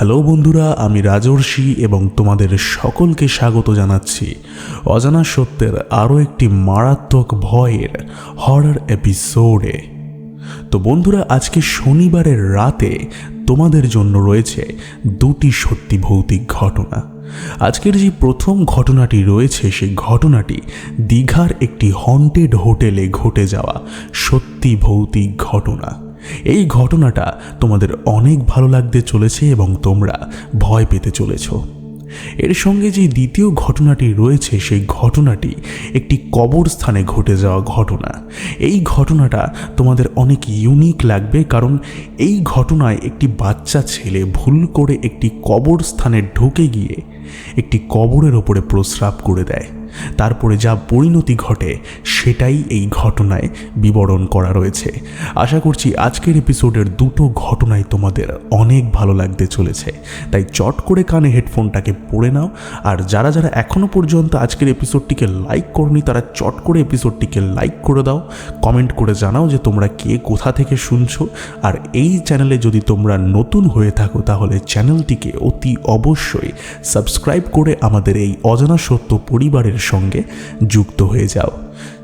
Hello বন্ধুরা, আমি রাজর্ষি এবং তোমাদের সকলকে স্বাগত জানাচ্ছি। অজানা সত্যের আরও একটি মারাত্মক ভয়ের হরার এপিসোডে তো বন্ধুরা, আজকে শনিবারের রাতে তোমাদের জন্য রয়েছে দুটি সত্যি ভৌতিক ঘটনা। আজকের যে প্রথম ঘটনাটি রয়েছে, সেই ঘটনাটি দীঘার একটি হন্টেড হোটেলে ঘটে যাওয়া সত্যি ভৌতিক ঘটনা। এই ঘটনাটা তোমাদের অনেক ভালো লাগতে চলেছে এবং তোমরা ভয় পেতে চলেছ। এর সঙ্গে যে দ্বিতীয় ঘটনাটি রয়েছে, সেই ঘটনাটি একটি কবরস্থানে ঘটে যাওয়া ঘটনা। এই ঘটনাটা তোমাদের অনেক ইউনিক লাগবে কারণ এই ঘটনায় একটি বাচ্চা ছেলে ভুল করে একটি কবরস্থানে ঢুকে গিয়ে একটি কবরের ওপরে প্রস্রাব করে দেয়। তারপরে যা পরিণতি ঘটে, সেটাই এই ঘটনায় বিবরণ করা রয়েছে। আশা করছি আজকের এপিসোডের দুটো ঘটনাই তোমাদের অনেক ভালো লাগতে চলেছে। তাই চট করে কানে হেডফোনটাকে পড়ে নাও, আর যারা যারা এখনও পর্যন্ত আজকের এপিসোডটিকে লাইক করনি, তারা চট করে এপিসোডটিকে লাইক করে দাও। কমেন্ট করে জানাও যে তোমরা কে, কোথা থেকে শুনছো। আর এই চ্যানেলে যদি তোমরা নতুন হয়ে থাকো, তাহলে চ্যানেলটিকে অতি অবশ্যই সাবস্ক্রাইব করে আমাদের এই অজানা সত্য পরিবারের সঙ্গে যুক্ত হয়ে যাও।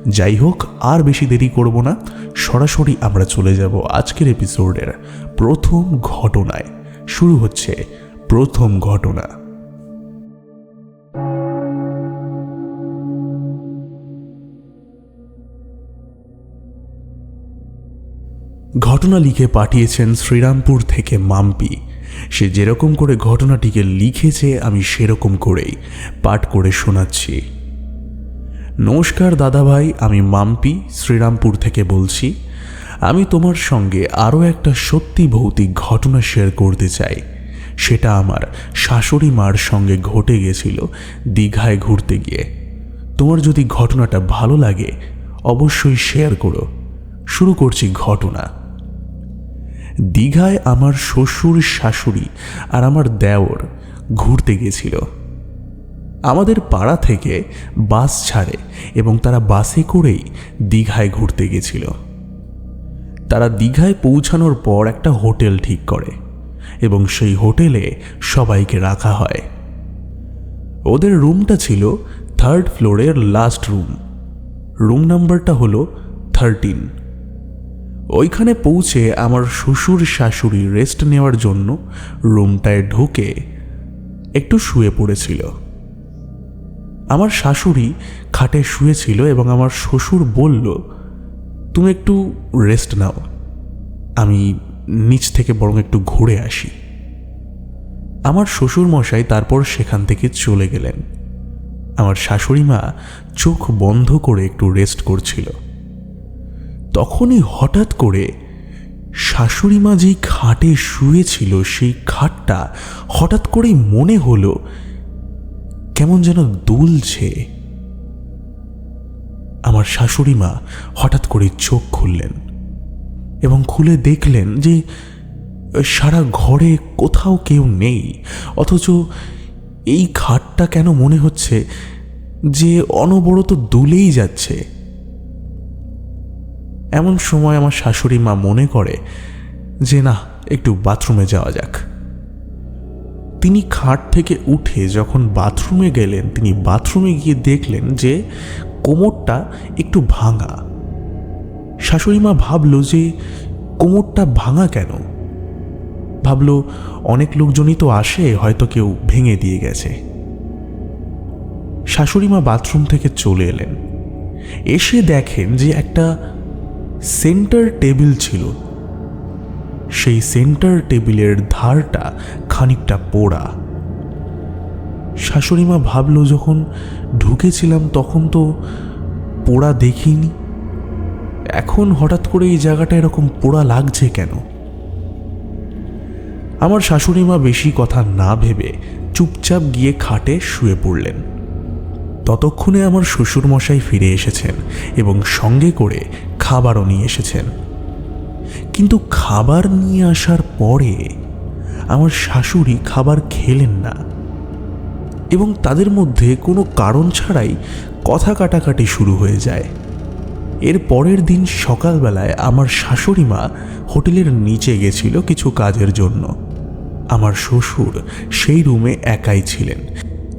যাই হোক আর বেশি দেরি করব না। সরাসরি আমরা চলে যাব আজকের এপিসোডের প্রথম ঘটনায়। শুরু হচ্ছে প্রথম ঘটনা। ঘটনা লিখে পাঠিয়েছেন শ্রীরামপুর থেকে মাম্পি। সে যেরকম করে ঘটনাটিকে লিখেছে, আমি সেরকম করেই পাঠ করে শোনাচ্ছি। নমস্কার দাদাভাই, আমি মাম্পি, শ্রীরামপুর থেকে বলছি। আমি তোমার সঙ্গে আরও একটা সত্যি ভৌতিক ঘটনা শেয়ার করতে চাই। সেটা আমার শাশুড়ি মার সঙ্গে ঘটে গেছিল দীঘায় ঘুরতে গিয়ে। তোমার যদি ঘটনাটা ভালো লাগে, অবশ্যই শেয়ার করো। শুরু করছি ঘটনা। দীঘায় আমার শ্বশুর, শাশুড়ি আর আমার দেওর ঘুরতে গেছিল। আমাদের পাড়া থেকে বাস ছাড়ে এবং তারা বাসে করেই দীঘায় ঘুরতে গেছিল। তারা দীঘায় পৌঁছানোর পর একটা হোটেল ঠিক করে এবং সেই হোটেলে সবাইকে রাখা হয়। ওদের রুমটা ছিল থার্ড ফ্লোরের লাস্ট রুম। রুম নাম্বারটা হলো থার্টিন। ওইখানে পৌঁছে আমার শ্বশুর শাশুড়ি রেস্ট নেওয়ার জন্য রুমটায় ঢুকে একটু শুয়ে পড়েছিল। আমার শাশুড়ি খাটে শুয়েছিল এবং আমার শ্বশুর বলল, তুমি একটু রেস্ট নাও। আমি নিচ থেকে বরং একটু ঘুরে আসি। আমার শ্বশুর মশাই তারপর সেখান থেকে চলে গেলেন। আমার শাশুড়ি মা চোখ বন্ধ করে একটু রেস্ট করছিল। তখনই হঠাৎ করে শাশুড়ি মা যেই খাটে শুয়েছিল, সেই খাটটা হঠাৎ করেই মনে হলো কেমন যেন দুলছে। আমার শাশুড়ি মা হঠাৎ করে চোখ খুললেন এবং খুলে দেখলেন যে সারা ঘরে কোথাও কেউ নেই, অথচ এই খাটটা কেন মনে হচ্ছে যে অনবরত দুলেই যাচ্ছে। এমন সময় আমার শাশুড়ি মা মনে করে যে, না, একটু বাথরুমে যাওয়া যাক। তিনি খাট থেকে উঠে যখন বাথরুমে গেলেন, তিনি বাথরুমে গিয়ে দেখলেন যে কোমরটা একটু ভাঙা। শাশুড়ি মা ভাবলো যে কোমরটা ভাঙা কেন? ভাবলো, অনেক লোকজনই তো আসে, হয়তো কেউ ভেঙে দিয়ে গেছে। শাশুড়ি মা বাথরুম থেকে চলে এলেন। এসে দেখেন যে একটা সেন্টার টেবিল ছিল। সেই সেন্টার টেবিলের ধারটা খানিকটা পোড়া। শাশুড়িমা ভাবলো, যখন ঢুকেছিলাম তখন তো পোড়া দেখিনি। এখন হঠাৎ করে এই জায়গাটা এরকম পোড়া লাগছে কেন? আমার শাশুড়িমা বেশি কথা না ভেবে চুপচাপ গিয়ে খাটে শুয়ে পড়লেন। ততক্ষণে আমার শ্বশুরমশাই ফিরে এসেছেন এবং সঙ্গে করে খাবারও নিয়ে এসেছেন। কিন্তু খাবার নিয়ে আসার পরে আমার শাশুড়ি খাবার খেলেন না। এবং তাদের মধ্যে কোনো কারণ ছাড়াই কথা কাটাকাটি শুরু হয়ে যায়। এর পরের দিন সকালবেলায় আমার শাশুড়ি মা হোটেলের নিচে গেছিল কিছু কাজের জন্য। আমার শ্বশুর সেই রুমে একাই ছিলেন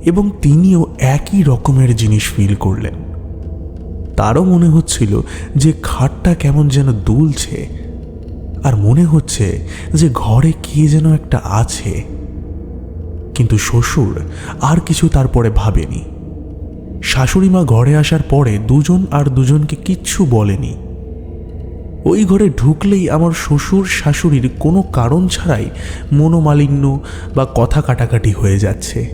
এবং তিনিও একই রকমের জিনিস ফিল করলেন। তারও মনে হচ্ছিল যে খাটটা কেমন যেন দুলছে। আর মনে হচ্ছে যে ঘরে কে যেন একটা আছে। কিন্তু শ্বশুর আর কিছু তারপরে ভাবেনি। শাশুড়ি মা ঘরে আসার পরে দুজন আর দুজনকে কিচ্ছু বলেনি। ওই ঘরে ঢুকলেই আমার শ্বশুর শাশুড়ির কোনো কারণ ছাড়াই মনোমালিন্য বা কথা কাটাকাটি হয়ে যাচ্ছে।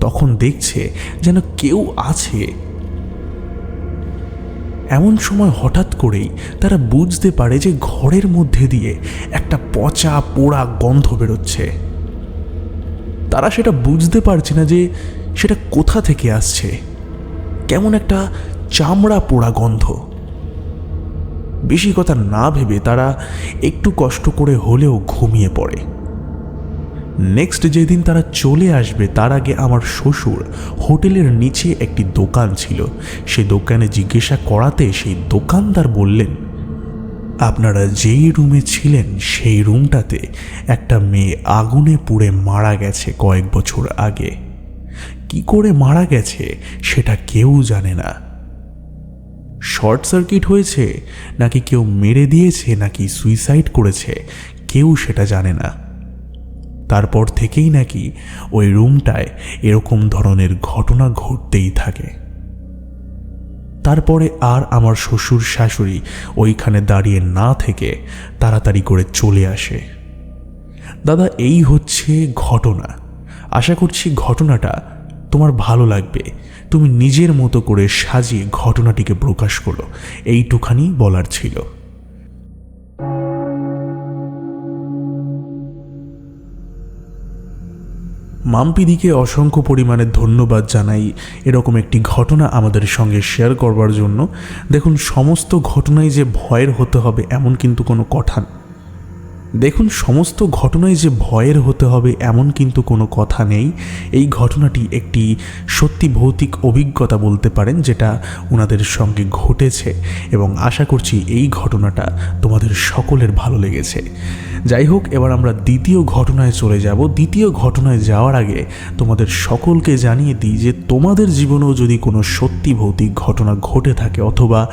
তখন দেখছে যেন কেউ আছে। এমন সময় হঠাৎ করেই তারা বুঝতে পারে যে ঘরের মধ্যে দিয়ে একটা পচা, পোড়া গন্ধ বেরোচ্ছে। তারা সেটা বুঝতে পারছে না যে সেটা কোথা থেকে আসছে। কেমন একটা চামড়া, পোড়া গন্ধ। বেশি কথা না ভেবে তারা একটু কষ্ট করে হলেও ঘুমিয়ে পড়ে। নেক্সট যেদিন তারা চলে আসবে, তার আগে আমার শ্বশুর হোটেলের নিচে একটি দোকান ছিল। সেই দোকানে জিজ্ঞাসা করাতে সেই দোকানদার বললেন, আপনারা যেই রুমে ছিলেন, সেই রুমটাতে একটা মেয়ে আগুনে পুড়ে মারা গেছে কয়েক বছর আগে। কি করে মারা গেছে, সেটা কেউ জানে না। শর্ট সার্কিট হয়েছে, নাকি কেউ মেরে দিয়েছে, নাকি সুইসাইড করেছে, কেউ সেটা জানে না। তারপর থেকেই নাকি ওই রুমটায় এরকম ধরনের ঘটনা ঘটতেই থাকে। তারপরে আর আমার শ্বশুর শাশুড়ি ওইখানে দাঁড়িয়ে না থেকে তাড়াতাড়ি করে চলে আসে। দাদা, এই হচ্ছে ঘটনা। আশা করছি ঘটনাটা তোমার ভালো লাগবে। তুমি নিজের মতো করে সাজিয়ে ঘটনাটিকে প্রকাশ করো। এইটুখানি বলার ছিল। মাম্পিদিকে অসংখ্য পরিমাণে ধন্যবাদ জানাই এরকম একটি ঘটনা আমাদের সঙ্গে শেয়ার করবার জন্য দেখুন, সমস্ত ঘটনায় যে ভয়ের হতে হবে, এমন কিন্তু কোনো কথা। দেখুন, সমস্ত ঘটনায় যে ভয়ের হতে হবে এমন কিন্তু কোনো কথা নেই। এই ঘটনাটি একটি সত্যি ভৌতিক অভিজ্ঞতা বলতে পারেন, যেটা ওনাদের সঙ্গে ঘটেছে এবং আশা করছি এই ঘটনাটা তোমাদের সকলের ভালো লেগেছে। যাই হোক, এবার আমরা দ্বিতীয় ঘটনায় চলে যাব। দ্বিতীয় ঘটনায় যাওয়ার আগে তোমাদের সকলকে জানিয়ে দিই যে তোমাদের জীবনেও যদি কোনো সত্যি ভৌতিক ঘটনা ঘটে থাকে অথবা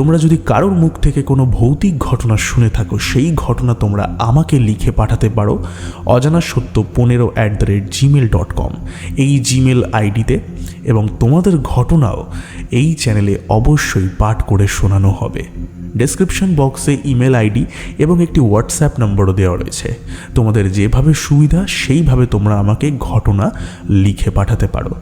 তোমরা যদি কারোর মুখ থেকে কোনো ভৌতিক ঘটনা শুনে থাকো, সেই ঘটনা তোমরা আমাকে লিখে পাঠাতে পারো অজানা সত্য পনেরো at the rate Gmail dot com এই জিমেল আইডিতে এবং তোমাদের ঘটনাও এই চ্যানেলে অবশ্যই পাঠ করে শোনানো হবে। ডেসক্রিপশন বক্সে ইমেল আইডি এবং একটি হোয়াটসঅ্যাপ নম্বরও দেওয়া রয়েছে। তোমাদের যেভাবে সুবিধা, সেইভাবে তোমরা আমাকে ঘটনা লিখে পাঠাতে পারো।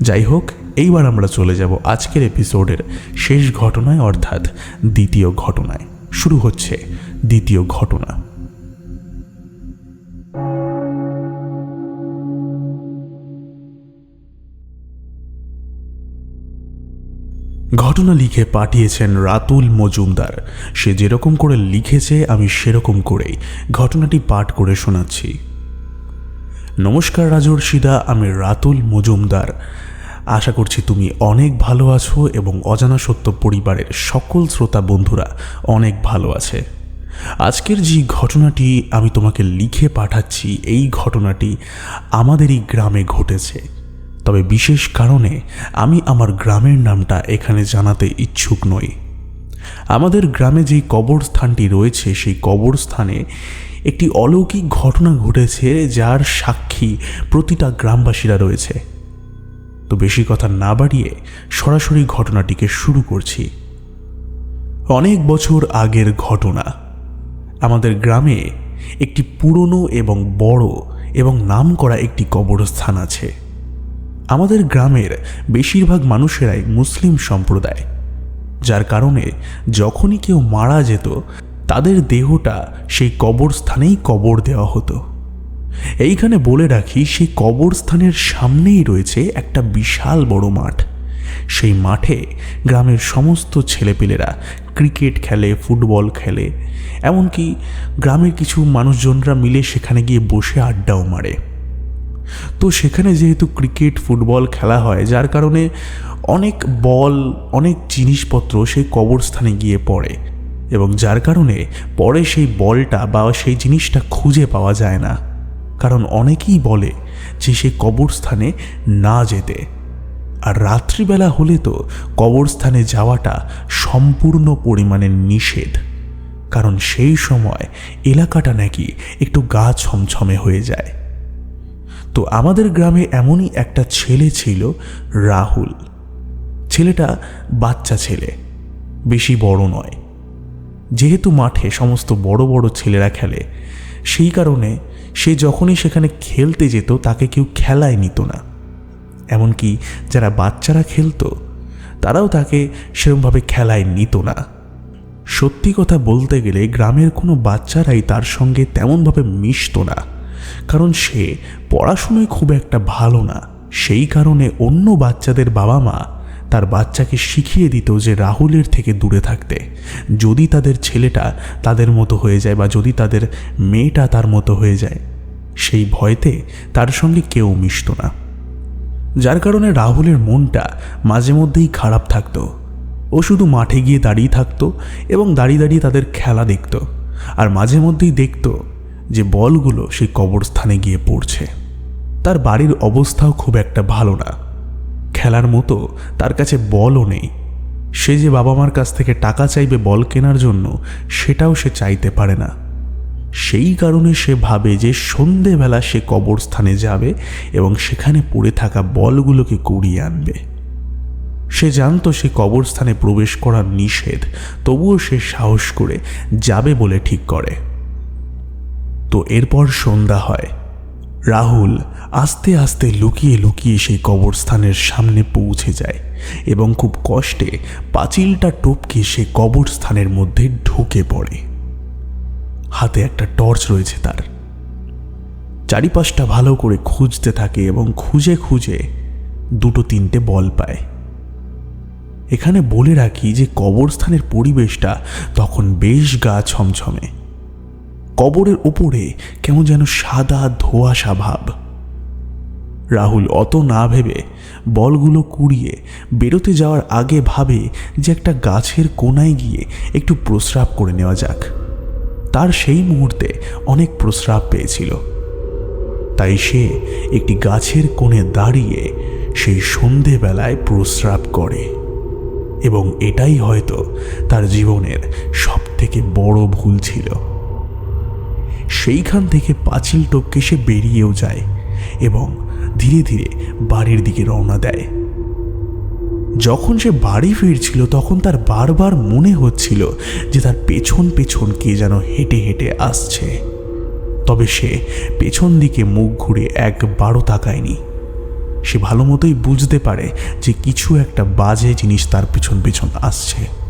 যাই হোক এইবার আমরা চলে যাব আজকের এপিসোডের শেষ ঘটনায় অর্থাৎ দ্বিতীয় ঘটনায়। শুরু হচ্ছে দ্বিতীয় ঘটনা। ঘটনা লিখে পাঠিয়েছেন রাতুল মজুমদার। সে যেরকম করে লিখেছে, আমি সেরকম করেই ঘটনাটি পাঠ করে শোনাচ্ছি। নমস্কার রাজর্ষিদা, আমি রাতুল মজুমদার। আশা করছি তুমি অনেক ভালো আছো এবং অজানা সত্য পরিবারের সকল শ্রোতা বন্ধুরা অনেক ভালো আছে। আজকের যে ঘটনাটি আমি তোমাকে লিখে পাঠাচ্ছি, এই ঘটনাটি আমাদেরই গ্রামে ঘটেছে। তবে বিশেষ কারণে আমি আমার গ্রামের নামটা এখানে জানাতে ইচ্ছুক নই। আমাদের গ্রামে যেই কবরস্থানটি রয়েছে, সেই কবরস্থানে একটি অলৌকিক ঘটনা ঘটেছে, যার সাক্ষী প্রতিটা গ্রামবাসীরা রয়েছে। তো বেশি কথা না বাড়িয়ে সরাসরি ঘটনাটিকে শুরু করছি। অনেক বছর আগের ঘটনা। আমাদের গ্রামে একটি পুরনো এবং বড় এবং নাম করা একটি কবরস্থান আছে। আমাদের গ্রামের বেশিরভাগ মানুষেরাই মুসলিম সম্প্রদায়। যার কারণে যখনই কেউ মারা যেত, তাদের দেহটা সেই কবরস্থানেই কবর দেওয়া হতো। এইখানে বলে রাখি সেই কবরস্থানের সামনেই রয়েছে একটা বিশাল বড় মাঠ। সেই মাঠে গ্রামের সমস্ত ছেলেপেলেরা ক্রিকেট খেলে, ফুটবল খেলে, এমনকি গ্রামের কিছু মানুষজনরা মিলে সেখানে গিয়ে বসে আড্ডাও মারে। তো সেখানে যেহেতু ক্রিকেট, ফুটবল খেলা হয়, যার কারণে অনেক বল, অনেক জিনিসপত্র সেই কবরস্থানে গিয়ে পড়ে এবং যার কারণে পরে সেই বলটা বা সেই জিনিসটা খুঁজে পাওয়া যায় না। কারণ অনেকেই বলে যে সে কবরস্থানে না যেতে। আর রাত্রিবেলা হলে তো কবরস্থানে যাওয়াটা সম্পূর্ণ পরিমাণে নিষেধ। কারণ সেই সময় এলাকাটা নাকি একটু গা ছমছমে হয়ে যায়। তো আমাদের গ্রামে এমনই একটা ছেলে ছিল রাহুল। ছেলেটা বাচ্চা ছেলে, বেশি বড় নয়। যেহেতু মাঠে সমস্ত বড় বড় ছেলেরা খেলে, সেই কারণে সে যখনই সেখানে খেলতে যেত, তাকে কেউ খেলায় নিত না। এমনকি যারা বাচ্চারা খেলতো, তারাও তাকে সেরকমভাবে খেলায় নিত না। সত্যি কথা বলতে গেলে, গ্রামের কোনো বাচ্চারাই তার সঙ্গে তেমনভাবে মিশত না। কারণ সে পড়াশুনোয় খুব একটা ভালো না। সেই কারণে অন্য বাচ্চাদের বাবা মা তার বাচ্চাকে শিখিয়ে দিত যে রাহুলের থেকে দূরে থাকতে। যদি তাদের ছেলেটা তাদের মতো হয়ে যায় বা যদি তাদের মেয়েটা তার মতো হয়ে যায়, সেই ভয়তে তার সঙ্গে কেউ মিশত না। যার কারণে রাহুলের মনটা মাঝে মধ্যেই খারাপ থাকতো। ও শুধু মাঠে গিয়ে দাঁড়িয়ে থাকতো এবং দাঁড়িয়ে দাঁড়িয়ে তাদের খেলা দেখত। আর মাঝে মধ্যেই দেখত যে বলগুলো সেই কবরস্থানে গিয়ে পড়ছে। তার বাড়ির অবস্থাও খুব একটা ভালো না। খেলার মতো তার কাছে বলও নেই। সে যে বাবা মার কাছ থেকে টাকা চাইবে বল কেনার জন্য, সেটাও সে চাইতে পারে না। সেই কারণে সে ভাবে যে সন্ধেবেলা সে কবরস্থানে যাবে এবং সেখানে পড়ে থাকা বলগুলোকে কুড়িয়ে আনবে। সে জানতো সে কবরস্থানে প্রবেশ করা নিষেধ, তবুও সে সাহস করে যাবে বলে ঠিক করে। তো এরপর সন্ধ্যা হয়। রাহুল আস্তে আস্তে লুকিয়ে লুকিয়ে সেই কবরস্থানের সামনে পৌঁছে যায় এবং খুব কষ্টে পাঁচিলটা টপকে সে কবরস্থানের মধ্যে ঢুকে পড়ে। হাতে একটা টর্চ রয়েছে তার। চারিপাশটা ভালো করে খুঁজতে থাকে এবং খুঁজে খুঁজে দুটো তিনটে বল পায়। এখানে বলে রাখি যে কবরস্থানের পরিবেশটা তখন বেশ গা ছমছমে। কবরের উপরে কেমন যেন সাদা ধোয়াশা ভাব। রাহুল অত না ভেবে বলগুলো কুড়িয়ে বেরোতে যাওয়ার আগে ভাবে যে একটা গাছের কোনায় গিয়ে একটু প্রস্রাব করে নেওয়া যাক। তার সেই মুহূর্তে অনেক প্রস্রাব পেয়েছিল। তাই সে একটি গাছের কোণে দাঁড়িয়ে সেই সন্ধেবেলায় প্রস্রাব করে। এবং এটাই হয়তো তার জীবনের সব থেকে বড় ভুল ছিল। সেইখান থেকে পাঁচিল টপকে সে বেরিয়েও যায় এবং ধীরে ধীরে বাড়ির দিকে রওনা দেয়। যখন সে বাড়ি ফিরছিল, তখন তার বারবার মনে হচ্ছিল যে তার পেছন পেছন কে যেন হেঁটে হেঁটে আসছে। তবে সে পেছন দিকে মুখ ঘুরে একবারও তাকায়নি। সে ভালো মতোই বুঝতে পারে যে কিছু একটা বাজে জিনিস তার পেছন পেছন আসছে।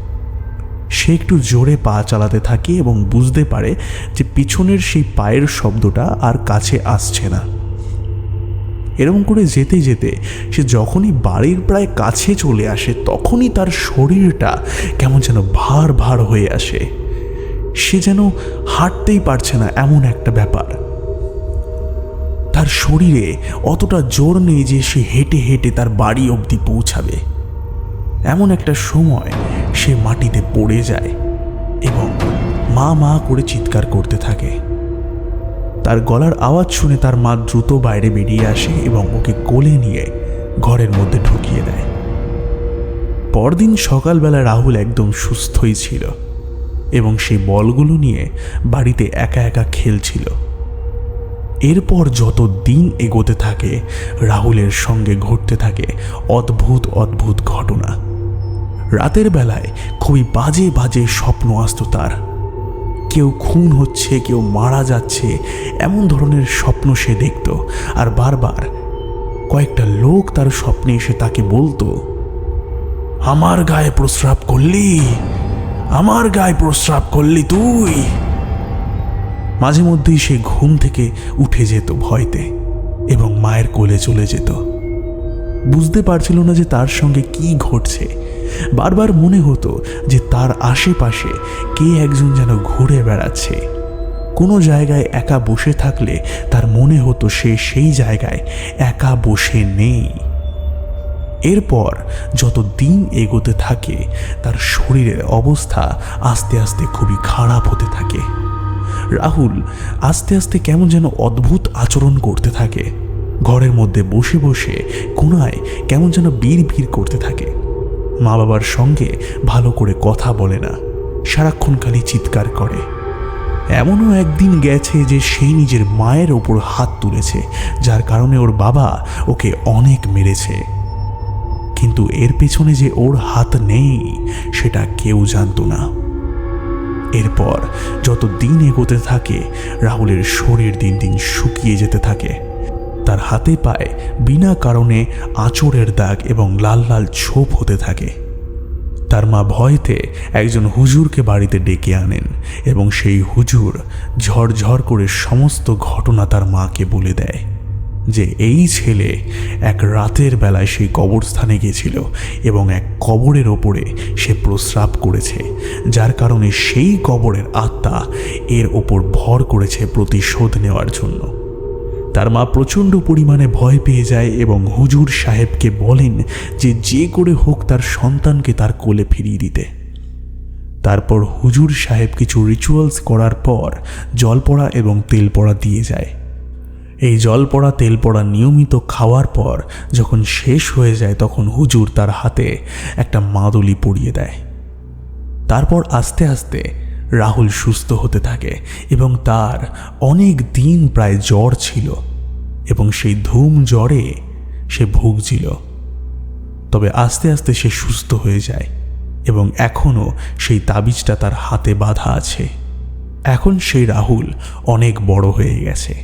সে একটু জোরে পা চালাতে থাকে এবং বুঝতে পারে যে পিছনের সেই পায়ের শব্দটা আর কাছে আসছে না। এরকম করে যেতে যেতে সে যখনই বাড়ির প্রায় কাছে চলে আসে, তখনই তার শরীরটা কেমন যেন ভার ভার হয়ে আসে। সে যেন হাঁটতেই পারছে না এমন একটা ব্যাপার। তার শরীরে অতটা জোর নেই যে সে হেঁটে হেঁটে তার বাড়ি অবধি পৌঁছাবে। এমন একটা সময় সে মাটিতে পড়ে যায় এবং মা মা করে চিৎকার করতে থাকে। তার গলার আওয়াজ শুনে তার মা দ্রুত বাইরে বেরিয়ে আসে এবং ওকে কোলে নিয়ে ঘরের মধ্যে ঢুকিয়ে দেয়। পরদিন সকালবেলা রাহুল একদম সুস্থই ছিল এবং সেই বলগুলো নিয়ে বাড়িতে একা একা খেলছিল। এরপর যত দিন এগোতে থাকে, রাহুলের সঙ্গে ঘটতে থাকে অদ্ভুত অদ্ভুত ঘটনা। রাতের বেলায় খুবই বাজে বাজে স্বপ্ন আসতো তার। কেউ খুন হচ্ছে, কেউ মারা যাচ্ছে, এমন ধরনের স্বপ্ন সে দেখত। আর বারবার কয়েকটা লোক তার স্বপ্নে এসে তাকে বলতো, আমার গায়ে প্রস্রাব করলি, আমার গায়ে প্রস্রাব করলি তুই। মাঝে মধ্যেই সে ঘুম থেকে উঠে যেত ভয়তে এবং মায়ের কোলে চলে যেত। বুঝতে পারছিল না যে তার সঙ্গে কি ঘটছে। বারবার মনে হতো যে তার আশেপাশে কে একজন যেন ঘুরে বেড়াচ্ছে। কোনো জায়গায় একা বসে থাকলে তার মনে হতো সে সেই জায়গায় একা বসে নেই। এরপর যত দিন এগোতে থাকে, তার শরীরের অবস্থা আস্তে আস্তে খুবই খারাপ হতে থাকে। রাহুল আস্তে আস্তে কেমন যেন অদ্ভুত আচরণ করতে থাকে। ঘরের মধ্যে বসে বসে কোনায় কেমন যেন বীর করতে থাকে। মা বাবার সঙ্গে ভালো করে কথা বলে না সারাক্ষণ খালি চিৎকার করে। এমনও একদিন গেছে যে সেই নিজের মায়ের ওপর হাত তুলেছে, যার কারণে ওর বাবা ওকে অনেক মেরেছে। কিন্তু এর পেছনে যে ওর হাত নেই, সেটা কেউ জানতো না। এরপর যত দিন এগোতে থাকে, রাহুলের শরীর দিন দিন শুকিয়ে যেতে থাকে। তার হাতে পায়ে বিনা কারণে আঁচড়ের দাগ এবং লাল লাল ছোপ হতে থাকে। তার মা ভয়তে একজন হুজুরকে বাড়িতে ডেকে আনেন এবং সেই হুজুর ঝরঝর করে সমস্ত ঘটনা তার মাকে বলে দেয় যে এই ছেলে এক রাতের বেলায় সেই কবরস্থানে গিয়েছিল এবং এক কবরের ওপরে সে প্রস্রাব করেছে, যার কারণে সেই কবরের আত্মা এর ওপর ভর করেছে প্রতিশোধ নেওয়ার জন্য। তার মা প্রচণ্ড পরিমাণে ভয় পেয়ে যায় এবং হুজুর সাহেবকে বলেন যে যে করে হোক তার সন্তানকে তার কোলে ফিরিয়ে দিতে। তারপর হুজুর সাহেব কিছু রিচুয়ালস করার পর জল পড়া এবং তেল পড়া দিয়ে যায়। এই জল পড়া তেল পড়া নিয়মিত খাওয়ার পর যখন শেষ হয়ে যায় তখন হুজুর তার হাতে একটা মাদুলি পরিয়ে দেয়। তারপর আস্তে আস্তে রাহুল সুস্থ হতে থাকে এবং তার অনেক দিন প্রায় জ্বর ছিল। এবং সেই ধুম জ্বরে সে ভুগছিল। তবে আস্তে আস্তে সে সুস্থ হয়ে যায় এবং এখনও সেই তাবিজটা তার হাতে বাঁধা আছে। এখন সেই রাহুল অনেক বড় হয়ে গেছে।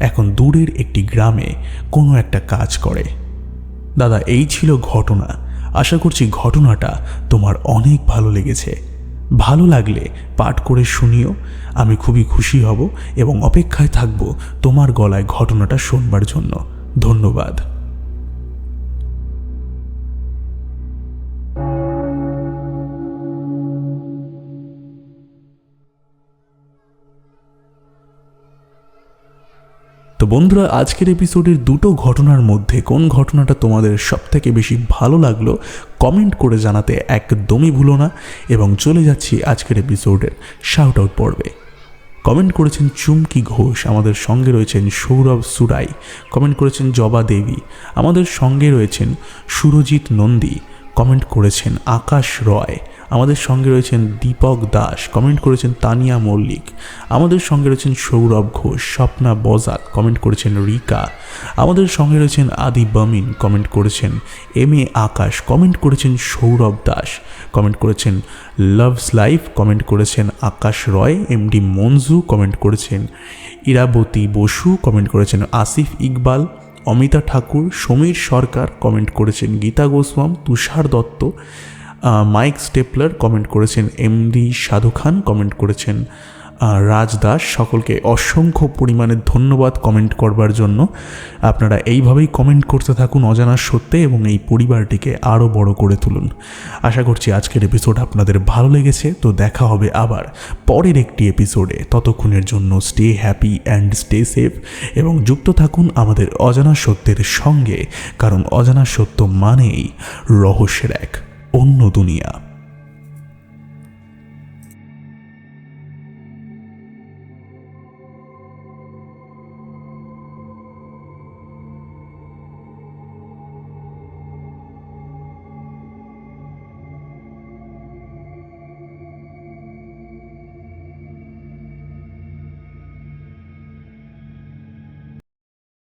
এখন দূরের একটি গ্রামে কোনো একটা কাজ করে। দাদা, এই ছিল ঘটনা। আশা করছি ঘটনাটা তোমার অনেক ভালো লেগেছে। ভালো লাগলে পাঠ করে শুনিও। আমি খুবই খুশি হব এবং অপেক্ষায় থাকব তোমার গলায় ঘটনাটা শোনবার জন্য। ধন্যবাদ। তো বন্ধুরা, আজকের এপিসোডের দুটো ঘটনার মধ্যে কোন ঘটনাটা তোমাদের সব থেকে বেশি ভালো লাগল কমেন্ট করে জানাতে একদমই ভুলো না। এবং চলে যাচ্ছি আজকের এপিসোডের শাউট আউট পর্বে। কমেন্ট করেছেন চুমকি ঘোষ, আমাদের সঙ্গে রয়েছেন সৌরভ সুরাই। কমেন্ট করেছেন জবা দেবী, আমাদের সঙ্গে রয়েছেন সুরজিৎ নন্দী। কমেন্ট করেছেন আকাশ রয়। আমাদের সঙ্গে রয়েছেন দীপক দাস কমেন্ট করেছেন তানিয়া মল্লিক, আমাদের সঙ্গে রয়েছেন সৌরভ ঘোষ, স্বপ্না বজাত কমেন্ট করেছেন রিকা, আমাদের সঙ্গে রয়েছেন আদি বামিন কমেন্ট করেছেন এম এ আকাশ কমেন্ট করেছেন সৌরভ দাস কমেন্ট করেছেন লাভস লাইফ কমেন্ট করেছেন আকাশ রয় এমডি মঞ্জু কমেন্ট করেছেন ইরাবতী বসু কমেন্ট করেছেন আসিফ ইকবাল, অমিতা ঠাকুর, সমীর সরকার কমেন্ট করেছেন Gita Goswami, Tushar Dutta Mike Stapler comment করেছেন এমডি সাধু খান কমেন্ট করেছেন রাজ দাস, সকলকে অসংখ্য পরিমাণে ধন্যবাদ কমেন্ট করবার জন্য। আপনারা এইভাবেই কমেন্ট করতে থাকুন অজানা সত্যে এবং এই পরিবারটিকে আরও বড় করে তুলুন। আশা করছি আজকের এপিসোড আপনাদের ভালো লেগেছে, তো দেখা হবে আবার পরের একটি এপিসোডে ততক্ষণের জন্য stay happy and stay safe এবং যুক্ত থাকুন আমাদের অজানা সত্যের সঙ্গে, কারণ অজানা সত্য মানেই রহস্যের এক। অন্য দুনিয়া।